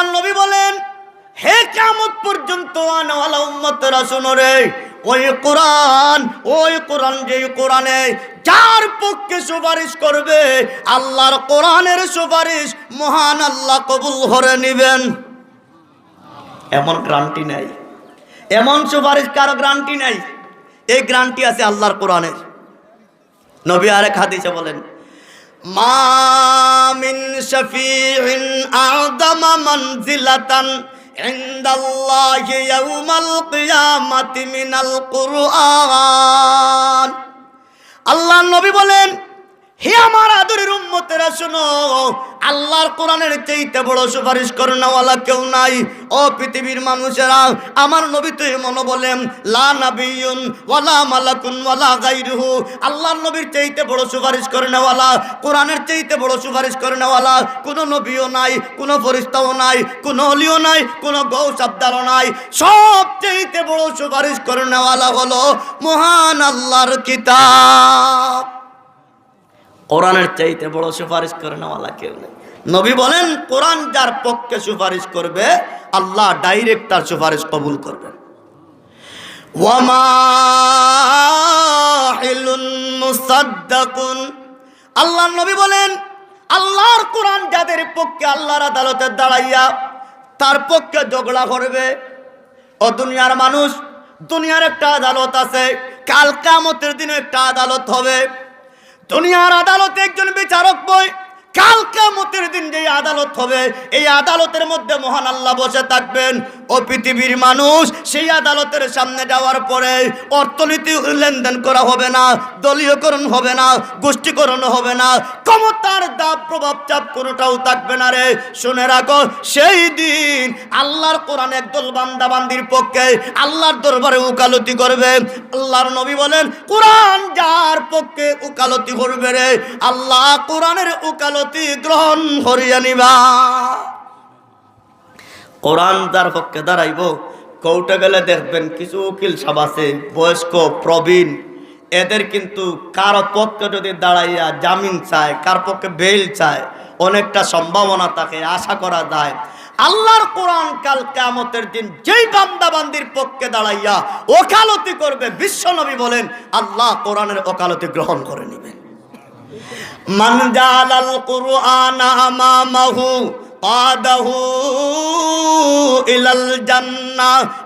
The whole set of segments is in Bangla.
আল্লাহ নবী বলেন, হে কিয়ামত পর্যন্ত আনওয়ালা ওই কোরআন ওই কোরআন যেই কোরআনে যার পক্ষে সুপারিশ করবে, আল্লাহর কোরআনের সুপারিশ মহান আল্লাহ কবুল করে নিবেন। এমন গ্রান্টি নাই। এমন সুপারিশ কারও গ্রান্টি নাই। এই গ্রান্টি আছে আল্লাহর কোরআনের। নবী আরেক হাদিসে বলেন মা মিন আদম মানজিলাতান ইনদাল্লাহি ইয়াউমাল কিয়ামাতি মিনাল কুরআন। আল্লাহ নবী বলেন, হে আমার আদরের উম্মতেরা, শোনো আল্লাহর কোরআনের চাইতে বড় সুপারিশ করনাওয়ালা কেউ নাই। ও পৃথিবীর মানুষেরা, আমার নবী তুই মনে বলেন, লা নাবিয়ুন ওয়ালা মালাকুন ওয়ালা গায়রুহু। আল্লাহর নবীর চাইতে বড় সুপারিশ করনেওয়ালা কোরআনের চাইতে বড় সুপারিশ করনেওয়ালা কোনো নবীও নাই, কোনো ফরিস্তাও নাই, কোনো অলিও নাই, কোনো গৌ সাবদারও নাই। সব চাইতে বড় সুপারিশ করনেওয়ালা হলো মহান আল্লাহর কিতাব। কোরআনের চাইতে বড় সুপারিশ করে নেওয়ালা কেউ নেই। নবী বলেন, কোরআন যার পক্ষে সুপারিশ করবে, আল্লাহ ডাইরেক্ট তার সুপারিশ কবুল ওয়ামা আল্লাহ নবী বলেন, আল্লাহর কোরআন যাদের পক্ষে আল্লাহর আদালতে দাঁড়াইয়া তার পক্ষে ঝগড়া করবে, ও দুনিয়ার মানুষ, দুনিয়ার একটা আদালত আছে, কাল কামতের দিনে একটা আদালত হবে। দুনিয়ার আদালতে একজন বিচারক বই, কাল কামতের দিন যে আদালত হবে এই আদালতের মধ্যে মহান আল্লাহ বসে থাকবেন। ও পৃথিবীর মানুষ, সেই আদালতের সামনে যাওয়ার পরে অর্থনীতি লেনদেন করা হবে না, দলীয়করণ হবে না, গোষ্ঠীকরণ হবে না, ক্ষমতার দাব প্রভাব চাপ কোনোটাও থাকবে না রে। শুনে রাখো, সেই দিন আল্লাহর কোরআন একদল বান্দা বান্দির পক্ষে আল্লাহর দরবারে উকালতি করবে। আল্লাহর নবী বলেন, কোরআন যার পক্ষে উকালতি করবে রে, আল্লাহ কোরআনের উকালতি গ্রহণ করিয়া নিবা। কোরআন যার পক্ষে দাঁড়াইব, কৌটে গেলে দেখবেন কিছু উকিল সব আছে, বয়স্ক, প্রবীণ, এদের কিন্তু কারও পক্ষে যদি দাঁড়াইয়া জামিন চায়, কার পক্ষে বেল চায়, অনেকটা সম্ভাবনা থাকে, আশা করা যায়। আল্লাহর কোরআন কাল কেমতের দিন যেই বান্দা বান্দির পক্ষে দাঁড়াইয়া ওকালতি করবে বিশ্বনবী বলেন, আল্লাহ কোরআনের ওকালতি গ্রহণ করে নেবেন। মান কুরআন আমামাহু ইলাল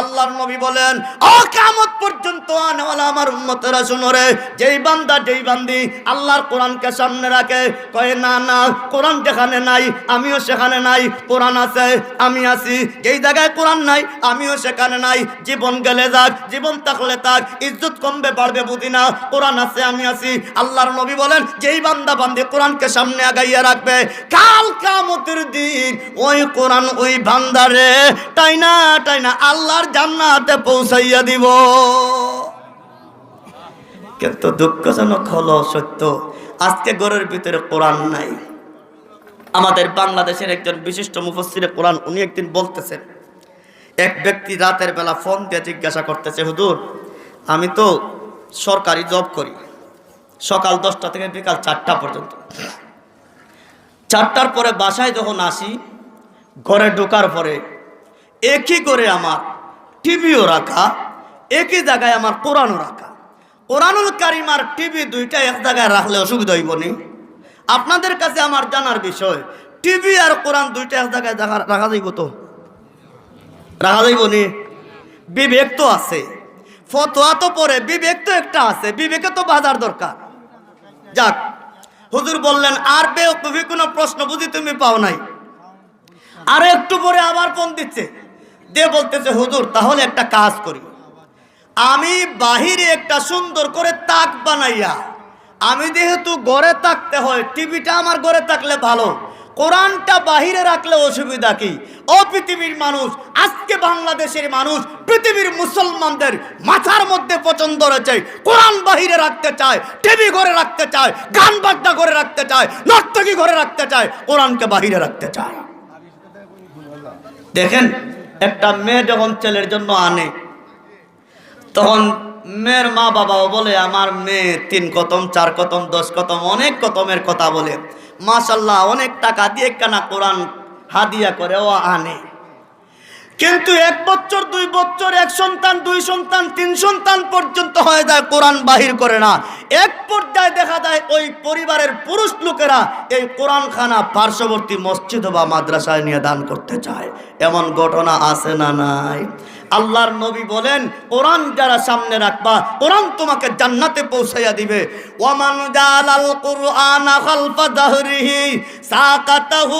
আল্লাহর নবী বলেন, ও কিয়ামত পর্যন্ত আনেওয়ালা আমার উম্মতেরা শুনো রে, যেই বান্দা, যেই বান্দি আল্লাহর কোরআনকে সামনে রাখে না না, কোরআন যেখানে নাই, আমিও সেখানে নাই, কোরআন আছে, আমি আছি, যেই জায়গায় কোরআন নাই, আমিও সেখানে নাই, জীবন গেলে যাক, জীবন থাকলে থাক, ইজ্জত কমবে, বাড়বে, বুঝি না, কোরআন আছে, আমি আছি। আল্লাহর নবী বলেন, যেই বান্দা, বান্দি কোরআনকে সামনে আগাইয়া রাখবে, কাল কামতের দিন ওই কোরআন ওই বান্দারে তাই না তাই না আল্লাহর জান্নাতে পৌঁছাইয়া দিব। কিন্তু দুঃখজনক হলো সত্য, আজকে ঘরের ভিতরে কোরআন নাই। আমাদের বাংলাদেশের একজন বিশিষ্ট মুফসিরে কোরআন উনি একদিন বলতেছেন, এক ব্যক্তি রাতের বেলা ফোন দিয়ে জিজ্ঞাসা করতেছে, হুজুর, আমি তো সরকারি জব করি, সকাল দশটা থেকে বিকাল চারটা পর্যন্ত। চারটার পরে বাসায় যখন আসি, ঘরে ঢোকার পরে একই করে আমার টিভিও রাখা, একই জায়গায় আমার কোরআনও রাখা। কোরআনুল কারিম আর টিভি দুইটা এক জায়গায় রাখলে অসুবিধা হইব নি? আপনাদের কাছে আমার জানার বিষয়, টিভি আর কোরআন দুইটা এক জায়গায় রাখা- যাইব তো? রাখা যাইব নি? বিবেক তো আছে। ফতোয়া তো পরে, বিবেক তো একটা আছে, বিবেকে তো বাজার দরকার। যাক হুজুর বললেন আর বেউকুফি কোনো প্রশ্ন বুঝি তুমি পাও নাই। আর একটু পরে আবার ফোন দিচ্ছে। দে বলতেছে, হুজুর, তাহলে একটা কাজ করি। আমি বাহিরে একটা সুন্দর করে তাক বানাইয়া, আমি যেহেতু গড়ে থাকতে হয়, টিভিটা আমার গড়ে থাকলে ভালো। কোরআনটা বাহিরে রাখলে অসুবিধা কি? ও পৃথিবীর মানুষ, আজকে বাংলাদেশের মানুষ, পৃথিবীর মুসলমানদের মাথার মধ্যে পছন্দ রয়েছে। কোরআন বাহিরে রাখতে চায়, টিভি ঘরে রাখতে চায়, গান বাজনা ঘরে রাখতে চায়, নর্তকী ঘরে রাখতে চায়, কোরআনকে বাহিরে রাখতে চায়। দেখেন, একটা মেয়ে যখন ছেলের জন্য আনে, তখন মেয়ের মা বাবাও বলে, আমার মেয়ে তিন কতম চার কতম দশ কতম অনেক কতমের কথা বলে। মাশাল্লাহ অনেক টাকা দিয়ে কেনা কোরআন হাদিয়া করে, ও আনে। কিন্তু এক বছর, দুই বছর, এক সন্তান, দুই সন্তান, তিন সন্তান পর্যন্ত হয়ে যায় কোরআন বাহির করে না। এক পর্যায়ে দেখা যায় ওই পরিবারের পুরুষ লোকেরা এই কোরআন খানা পার্শ্ববর্তী মসজিদ বা মাদ্রাসায় নিয়ে দান করতে চায়। এমন ঘটনা আছে না নাই? আল্লাহর নবী বলেন, কোরআন যারা সামনে রাখবা, কোরআন তোমাকে জান্নাতে পৌঁছাইয়া দিবে। ওয়ামান জালাল কুরআন খালফা দাহরিহি সাকাতাহু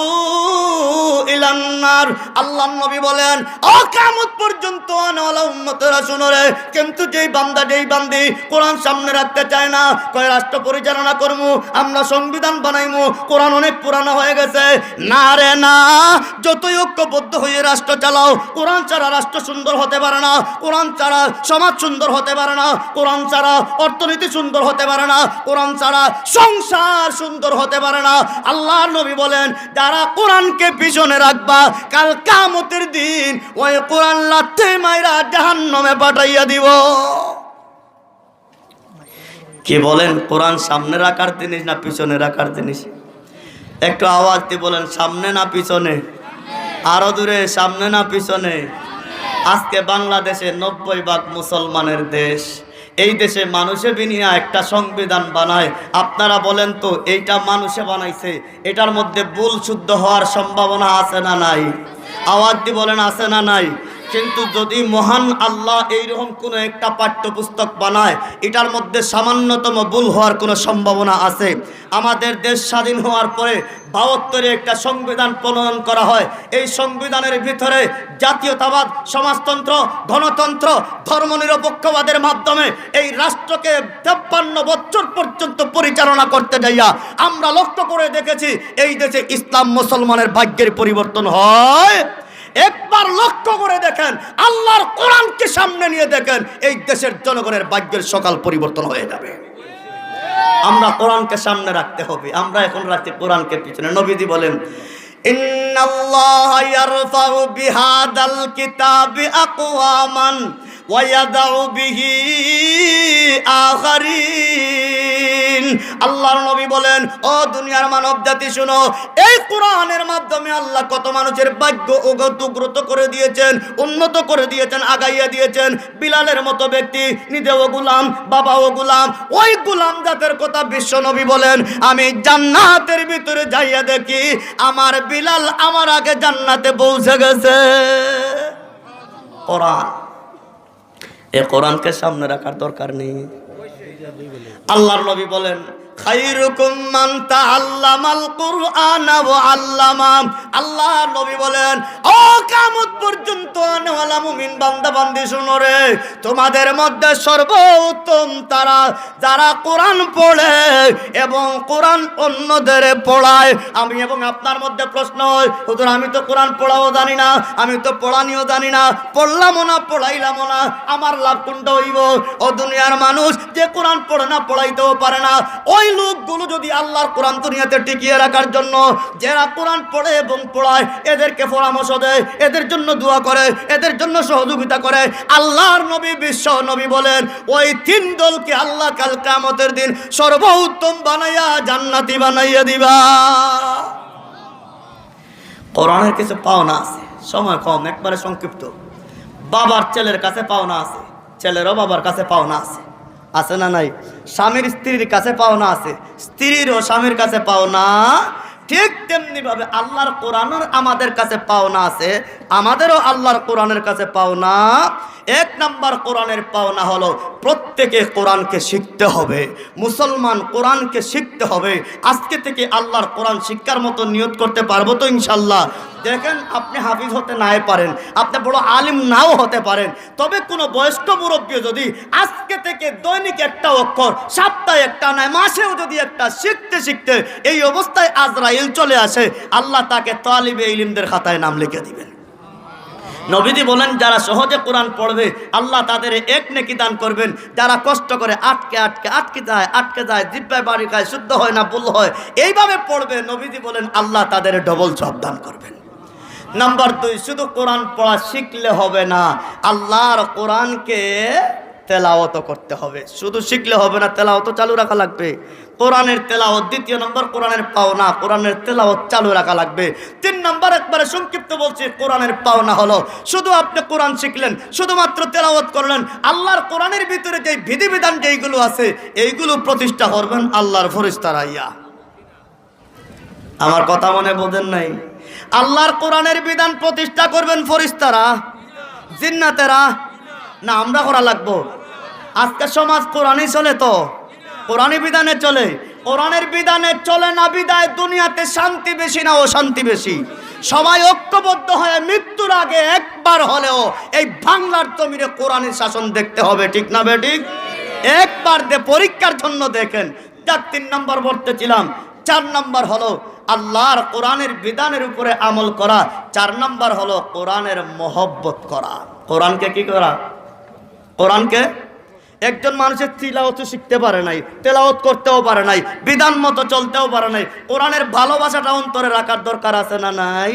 ইলান্নার আল্লাহর নবী বলেন, ও কিয়ামত পর্যন্ত আনাওয়ালা উম্মতেরা শুনো রে, কিন্তু যেই বান্দা, যেই বান্দি কোরআন সামনে রাখতে চায় না, কয়, রাষ্ট্র পরিচালনা করমু, আমরা সংবিধান বানাইমু, কোরআন অনেক পুরানো হয়ে গেছে। না রে, না, যতই ঐক্যবদ্ধ হয়ে রাষ্ট্র চালাও, কোরআন ছাড়া রাষ্ট্র সুন্দর হতে পারে না, কোরআন ছাড়া সমাজ সুন্দর হতে পারে না, কোরআন ছাড়া অর্থনীতি সুন্দর হতে পারে না, কোরআন ছাড়া সংসার সুন্দর হতে পারে না। আল্লাহ নবী বলেন, যারা কোরআনকে পিছনে রাখবা কাল কামতের দিন ওই কোরআন লাথে মাইরা জাহান্নামে পাঠাইয়া দিব। কি বলেন, কোরআন সামনে রাখার জিনিস না পিছনে রাখার জিনিস? একটু আওয়াজ দিয়ে বলেন, সামনে না পিছনে? আরও দূরে, সামনে না পিছনে? আজকে বাংলাদেশে নব্বই ভাগ মুসলমানের দেশ। এই দেশে মানুষে বিনিয়া একটা সংবিধান বানায়। আপনারা বলেন তো, এইটা মানুষে বানাইছে, এটার মধ্যে ভুল শুদ্ধ হওয়ার সম্ভাবনা আছে না নাই? আওয়াজ দিয়ে বলেন, আছে না নাই? কিন্তু যদি মহান আল্লাহ এইরকম কোনো একটা পাঠ্যপুস্তক বানায়, এটার মধ্যে সামান্যতম ভুল হওয়ার কোনো সম্ভাবনা আছে। আমাদের দেশ স্বাধীন হওয়ার পরে বাহাত্তরে একটা সংবিধান প্রণয়ন করা হয়। এই সংবিধানের ভিতরে জাতীয়তাবাদ, সমাজতন্ত্র, গণতন্ত্র, ধর্মনিরপেক্ষবাদের মাধ্যমে এই রাষ্ট্রকে তেপ্পান্ন বছর পর্যন্ত পরিচালনা করতে যাইয়া আমরা লক্ষ্য করে দেখেছি, এই দেশে ইসলাম মুসলমানের ভাগ্যের পরিবর্তন হয়। একবার লক্ষ্য করে দেখেন, আল্লাহর কোরআনকে সামনে নিয়ে দেখেন, এই দেশের জনগণের ভাগ্যের সকাল পরিবর্তন হয়ে যাবে। আমরা কোরআনকে সামনে রাখতে হবে। আমরা এখন রাখছি কোরআনকে পিছনে। নবীদি বলেন, ইন্নাল্লাহ ইয়ারফাউ বিহাদাল কিতাবি আকওয়ামান। আল্লাহর নবী বলেন, ও দুনিয়ার মানব জাতি শুনো, এই কোরআনের মাধ্যমে আল্লাহ কত মানুষের ভাগ্য উগ্রত করে দিয়েছেন, উন্নত করে দিয়েছেন, আগাইয়া দিয়েছেন। বিলালের মতো ব্যক্তি, নিজেও গুলাম, বাবাও গুলাম, ওই গুলাম জাতের কথা বিশ্ব নবী বলেন, আমি জান্নাতের ভিতরে যাইয়া দেখি, আমার বিলাল আমার আগে জান্নাতে পৌঁছে গেছে। কোরআন। এ কোরআনকে সামনে রাখার দরকার নেই। আল্লাহর নবী বলেন তোমাদের মধ্যে সর্বোত্তম তারা যারা কোরআন পড়ে এবং কোরআন অন্যদের পড়ায়। আমি এবং আপনার মধ্যে প্রশ্ন হয়, হুজুর, আমি তো কোরআন পড়াও জানি না, আমি তো পড়ানিও জানি না, পড়লামও না, পড়াইলামও না, আমার লাভ কোনটা হইব? ও দুনিয়ার মানুষ যে কোরআন পড়ে না, পড়াইতেও পারে না। ওই লোকগুলো যদি আল্লাহর কোরআন দুনিয়াতে টিকিয়ে রাখার জন্য যারা কোরআন পড়ে এবং পড়ায়, এদেরকে পরামর্শ দেয়, এদের জন্য দোয়া করে, এদের জন্য সহযোগিতা করে, আল্লাহর নবী বিশ্ব নবী বলেন, ওই তিন দলকে আল্লাহ কাল কামতের দিন সর্বোত্তম বানাইয়া, জান্নাতি বানাইয়া দিবা। কোরআনের কিছু পাওনা আছে, সময় কম, একবারে সংক্ষিপ্ত। বাবার ছেলের কাছে পাওনা আছে, ছেলেরও বাবার কাছে পাওনা আছে। আছে না নাই? স্বামীর স্ত্রীর কাছে পাওনা আছে। স্ত্রীরও স্বামীর কাছে পাওনা ঠিক তেমনি ভাবে আল্লাহর কোরআনের আমাদের কাছে পাওনা আছে, আমাদেরও আল্লাহর কোরআনের কাছে পাওনা। এক নাম্বার কোরআনের পাওনা হলো, প্রত্যেকে কোরআনকে শিখতে হবে। মুসলমান কোরআনকে শিখতে হবে। আজকে থেকে আল্লাহর কোরআন শিক্ষার মতো নিয়োগ করতে পারব তো ইনশাল্লাহ। দেখেন, আপনি হাফিজ হতে নাই পারেন, আপনি বড় আলিম নাও হতে পারেন। তবে কোনো বয়স্ক মুরব্বী যদি আজকে থেকে দৈনিক একটা অক্ষর, সপ্তাহে একটা নয়, মাসেও যদি একটা শিখতে শিখতে এই অবস্থায় আজরাইল চলে আসে। আল্লাহ তাকে তালিবে ইলিমদের খাতায় নাম লিখে দিবেন। নবীদি বলেন, যারা সহজে কোরআন পড়বে, আল্লাহ তাদের এক নেকি দান করবেন। যারা কষ্ট করে আটকে আটকে আটকে যায় আটকে যায়, জিব্বায় বাড়ি খায়, শুদ্ধ হয় না, ভুল হয়, এইভাবে পড়বে নবীদি বলেন, আল্লাহ তাদের ডবল সব দান করবেন। নাম্বার দুই, শুধু কোরআন পড়া শিখলে হবে না, আল্লাহর কোরআনকে তেলাওয়াতও করতে হবে। শুধু শিখলে হবে না তেলাওত চালু রাখা লাগবে। কোরআনের তেলাওত দ্বিতীয় নম্বর কোরআনের পাওনা, কোরআনের তেলাওত চালু রাখা লাগবে। তিন নম্বর একবারে সংক্ষিপ্ত বলছি, কোরআনের পাওনা হলো, শুধু আপনি কোরআন শিখলেন, শুধুমাত্র তেলাওয়াত করলেন, আল্লাহর কোরআনের ভিতরে যে বিধিবিধান যেইগুলো আছে, এইগুলো প্রতিষ্ঠা করবেন আল্লাহর ফরিস্তার আইয়া। আমার কথা মনে বোঝেন নাই? আল্লাহর কোরআনের বিধান প্রতিষ্ঠা করবেন ফরিস্তারা, জিন্নাতেরা না, আমরা করা লাগবো। আজকে সমাজ কোরআনই চলে তো। কোরআনই বিধানে চলে। কোরআনের বিধানে চলে না বিদায় দুনিয়াতে শান্তি বেশি না অশান্তি বেশি। সবাই ঐক্যবদ্ধ হয়ে মৃত্যুর আগে একবার হলেও এই বাংলার জমিনে কোরআনের শাসন দেখতে হবে, ঠিক না বেঠিক একবার দে, পরীক্ষার জন্য দেখেন। যাক, তিন নম্বর বলতেছিলাম চার নম্বর হলো আল্লাহর কোরআনের বিধানের উপরে আমল করা। চার নম্বর হলো কোরআনের মহব্বত করা। কোরআনকে কি করা? কোরআনকে একজন মানুষের তিলাওত শিখতে পারে নাই তেলাওত করতেও পারে নাই বিধান মতো চলতেও পারে নাই, কোরআনের ভালোবাসাটা অন্তরে রাখার দরকার আছে না নাই?